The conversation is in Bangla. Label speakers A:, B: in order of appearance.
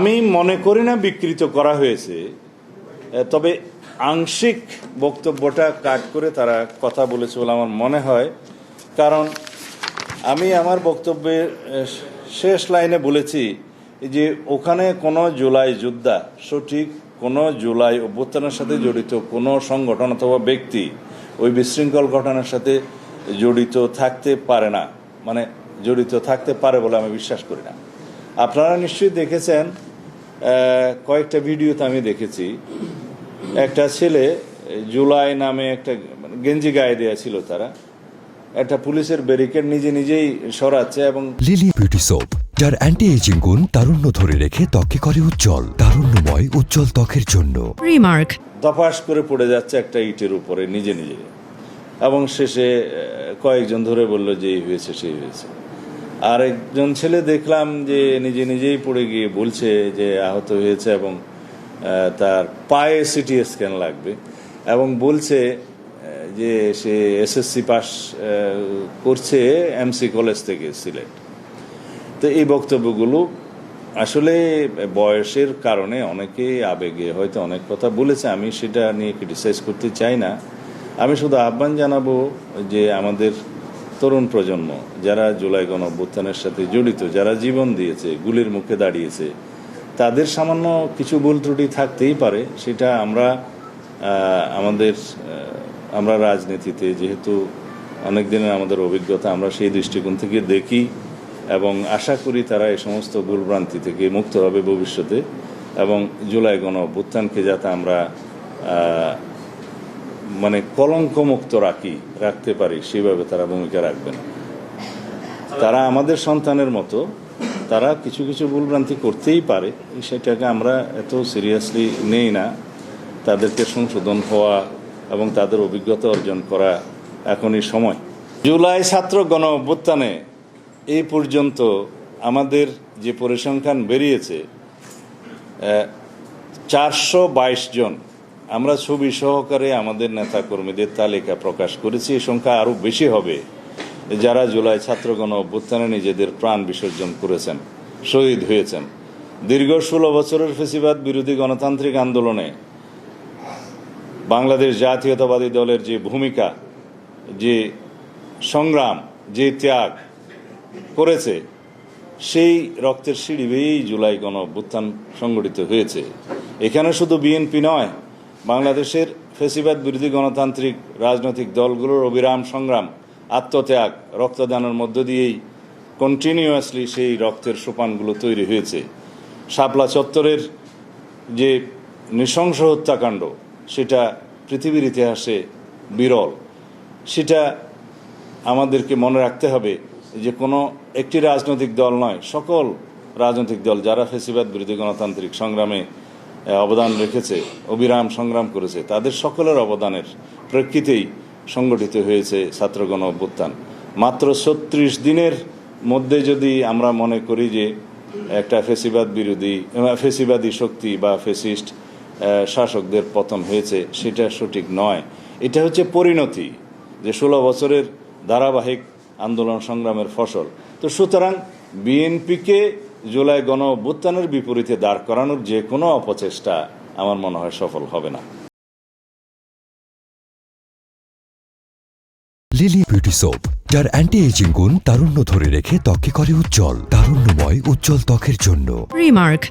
A: আমি মনে করি না বিকৃত করা হয়েছে। তবে আংশিক বক্তব্যটা কাট করে তারা কথা বলেছে বলে আমার মনে হয়। কারণ আমি আমার বক্তব্যের শেষ লাইনে বলেছি যে ওখানে কোনো জুলাই যোদ্ধা সঠিক, কোনো জুলাই অভ্যুত্থানের সাথে জড়িত কোনো সংগঠন অথবা ব্যক্তি ওই বিশৃঙ্খল ঘটনার সাথে জড়িত থাকতে পারে না। মানে জড়িত থাকতে পারে বলে আমি বিশ্বাস করি না। আপনারা নিশ্চয়ই দেখেছেন কয়েকটা ভিডিওতে আমি দেখেছি। একটা ছেলে জুলাই নামে একটা গেঞ্জি গায়ে দেওয়া ছিল তারা। একটা পুলিশের ব্যারিকেড নিজে নিজেই সরাচ্ছে এবং
B: লিলি বিউটি সোপ যার অ্যান্টি এজিং গুণ তারুণ্য ধরে রেখে ত্বকে করে উজ্জ্বল তারুণ্যময় উজ্জ্বল ত্বকের জন্য।
C: Remark.
A: দফাস করে পড়ে যাচ্ছে একটা ইটের উপরে নিজে নিজে। এবং শেষে কয়েকজন ধরে বলল যে এই হয়েছে সেই হয়েছে। আর একজন ছেলে দেখলাম যে নিজে নিজেই পড়ে গিয়ে বলছে যে আহত হয়েছে এবং তার পায়ে সিটি স্ক্যান লাগবে এবং বলছে যে সে এসএসসি পাস করছে এমসি কলেজ থেকে সিলেট। তো এই বক্তব্যগুলো আসলে বয়সের কারণে অনেকে আবেগে হয়তো অনেক কথা বলেছে, আমি সেটা নিয়ে ক্রিটিসাইজ করতে চাই না। আমি শুধু আহ্বান জানাব যে আমাদের তরুণ প্রজন্ম, যারা জুলাই গণ অভ্যুত্থানের সাথে জড়িত, যারা জীবন দিয়েছে, গুলির মুখে দাঁড়িয়েছে, তাদের সামান্য কিছু ভুল ত্রুটি থাকতেই পারে। সেটা আমরা আমাদের আমরা রাজনীতিতে যেহেতু অনেক দিনের আমাদের অভিজ্ঞতা, আমরা সেই দৃষ্টিকোণ থেকে দেখি এবং আশা করি তারা এই সমস্ত ভুলভ্রান্তি থেকে মুক্ত হবে ভবিষ্যতে এবং জুলাই গণ অভ্যুত্থানকে যাতে আমরা মানে কলঙ্ক মুক্ত রাখি, রাখতে পারি, সেইভাবে তারা ভূমিকা রাখবেন। তারা আমাদের সন্তানের মতো, তারা কিছু কিছু ভুলভ্রান্তি করতেই পারে সেটাকে আমরা এত সিরিয়াসলি নেই না। তাদেরকে সংশোধন হওয়া এবং তাদের অভিজ্ঞতা অর্জন করা এখনই সময়। জুলাই ছাত্র গণ অভ্যুত্থানে এই পর্যন্ত আমাদের যে পরিসংখ্যান বেরিয়েছে চারশো বাইশ জন আমরা ছবি সহকারে আমাদের নেতা কর্মীদের তালিকা প্রকাশ করেছি। এই সংখ্যা আরও বেশি হবে। যারা জুলাই ছাত্রগণ অভ্যুত্থানে নিজেদের প্রাণ বিসর্জন করেছেন, শহীদ হয়েছেন। দীর্ঘ ষোলো বছরের ফেসিবাদ বিরোধী গণতান্ত্রিক আন্দোলনে বাংলাদেশ জাতীয়তাবাদী দলের যে ভূমিকা, যে সংগ্রাম, যে ত্যাগ করেছে, সেই রক্তের সিঁড়ি বেয়েই জুলাই গণ অভ্যুত্থান সংগঠিত হয়েছে। এখানে শুধু বিএনপি নয় বাংলাদেশের ফেসিবাদ বিরোধী গণতান্ত্রিক রাজনৈতিক দলগুলোর অবিরাম সংগ্রাম, আত্মত্যাগ, রক্তদানের মধ্য দিয়েই কন্টিনিউয়াসলি সেই রক্তের সোপানগুলো তৈরি হয়েছে। শাপলা চত্বরের যে নৃশংস হত্যাকাণ্ড, সেটা পৃথিবীর ইতিহাসে বিরল। সেটা আমাদেরকে মনে রাখতে হবে যে কোনো একটি রাজনৈতিক দল নয়, সকল রাজনৈতিক দল, যারা ফেসিবাদ বিরোধী গণতান্ত্রিক সংগ্রামে অবদান রেখেছে, অবিরাম সংগ্রাম করেছে। তাদের সকলের অবদানের প্রেক্ষিতেই সংগঠিত হয়েছে ছাত্রগণ অভ্যুত্থান। মাত্র ছত্রিশ দিনের মধ্যে যদি আমরা মনে করি যে একটা ফেসিবাদ বিরোধী ফেসিবাদী শক্তি বা ফেসিস্ট শাসকদের পতন হয়েছে, সেটা সঠিক নয়। এটা হচ্ছে পরিণতি যে ষোলো বছরের ধারাবাহিক আন্দোলন সংগ্রামের ফসল। তো সুতরাং বিএনপিকে জুলাই গণ অভ্যুত্থানের বিপরীতে দাঁড় করানোর যে কোনো অপচেষ্টা আমার মনে হয় সফল হবে না
B: লিলি বিউটি সোপ যার অ্যান্টি এজিং গুণ তারুণ্য ধরে রেখে ত্বকে করে উজ্জ্বল তারুণ্যময় উজ্জ্বল ত্বকের জন্য
C: Remark.